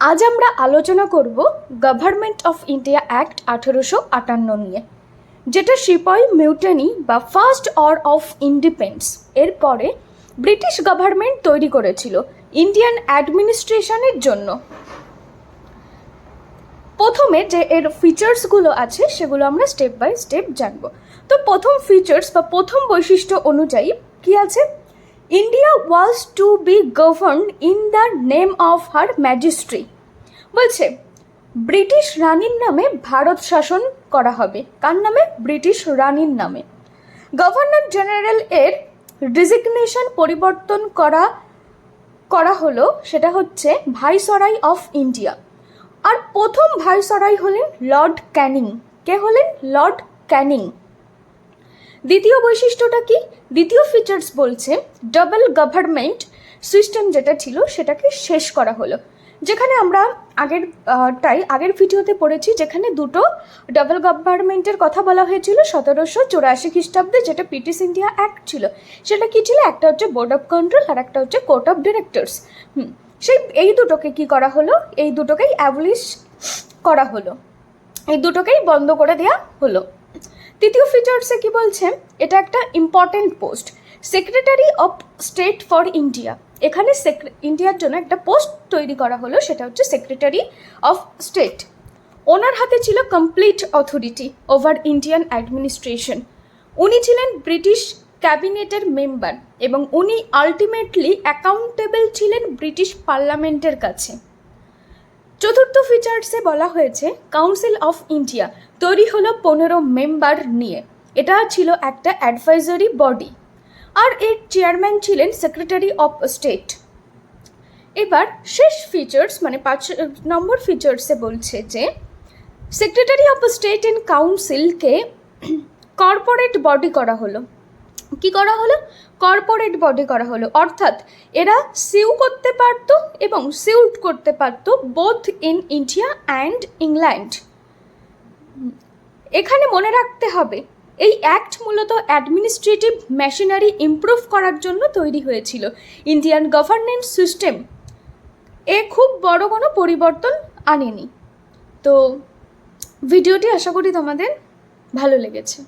আজ আমরা আলোচনা করব গভর্নমেন্ট অফ ইন্ডিয়া অ্যাক্ট আঠেরোশো আটান্ন নিয়ে, যেটা সিপাই, মিউটানি বা ফার্স্ট অর অফ ইন্ডিপেন্ডেন্স। এর পরে ব্রিটিশ গভর্নমেন্ট তৈরি করেছিল ইন্ডিয়ান অ্যাডমিনিস্ট্রেশনের জন্য। প্রথমে যে এর ফিচার্সগুলো আছে, সেগুলো আমরা স্টেপ বাই স্টেপ জানব। তো প্রথম ফিচার্স বা প্রথম বৈশিষ্ট্য অনুযায়ী কি আছে? India was to be govern in the name of her majesty বলছে, ব্রিটিশ রানীর নামে ভারত শাসন করা হবে। কার নামে? ব্রিটিশ রানীর নামে। গভর্নর জেনারেল এর ডিজিগনেশন পরিবর্তন করা করা হলো, সেটা হচ্ছে ভাইসরাই অফ ইন্ডিয়া আর প্রথম ভাইসরাই হলেন লর্ড ক্যানিং কে হলেন? লর্ড ক্যানিং দ্বিতীয় বৈশিষ্ট্যটা কি? দ্বিতীয় ফিচার্স বলছে ডাবল গভর্নমেন্ট সিস্টেম যেটা ছিল সেটাকে শেষ করা হলো। যেখানে আমরা আগের টাই আগের ভিডিওতে পড়েছি যেখানে দুটো ডাবল গভর্নমেন্টের কথা বলা হয়েছিল, সতেরোশো চুরাশি খ্রিস্টাব্দে যেটা পিটিস ইন্ডিয়া অ্যাক্ট ছিল। সেটা কি ছিল? একটা হচ্ছে বোর্ড অফ কন্ট্রোল আর একটা হচ্ছে কোর্ট অফ ডিরেক্টরস সেই, এই দুটোকে কি করা হলো? এই দুটোকেই অ্যাবলিশ করা হলো। এই দুটোকেই বন্ধ করে দেওয়া হলো। তৃতীয় ফিচার্সে কি বলছে? এটা একটা important post secretary of state for India এখানে ইন্ডিয়ার জন্য একটা পোস্ট তৈরি করা হলো, সেটা হচ্ছে সেক্রেটারি অফ স্টেট ওনার হাতে ছিল complete authority over Indian administration উনি ছিলেন ব্রিটিশ ক্যাবিনেটের মেম্বার এবং উনি আলটিমেটলি অ্যাকাউন্টেবল ছিলেন ব্রিটিশ পার্লামেন্টের কাছে। চতুর্থ ফিচার্সে বলা হয়েছে কাউন্সিল অফ ইন্ডিয়া তৈরি হলো পনেরো মেম্বার নিয়ে। এটা ছিল একটা অ্যাডভাইজারি বডি আর এর চেয়ারম্যান ছিলেন সেক্রেটারি অফ স্টেট এবার শেষ ফিচার্স মানে পাঁচ নম্বর ফিচার্সে বলছে যে সেক্রেটারি অফ স্টেট ইন কাউন্সিলকে কর্পোরেট বডি করা হলো। কি করা হলো? কর্পোরেট বডি করা হলো। অর্থাৎ এরা সিউ করতে পারতো এবং সিউট করতে পারতো both in India and England এখানে মনে রাখতে হবে, এই অ্যাক্ট মূলত অ্যাডমিনিস্ট্রেটিভ মেশিনারি ইমপ্রুভ করার জন্য তৈরি হয়েছিল। ইন্ডিয়ান গভর্নেন্স সিস্টেম এ খুব বড় কোনো পরিবর্তন আনেনি। তো ভিডিওটি আশা করি তোমাদের ভালো লেগেছে।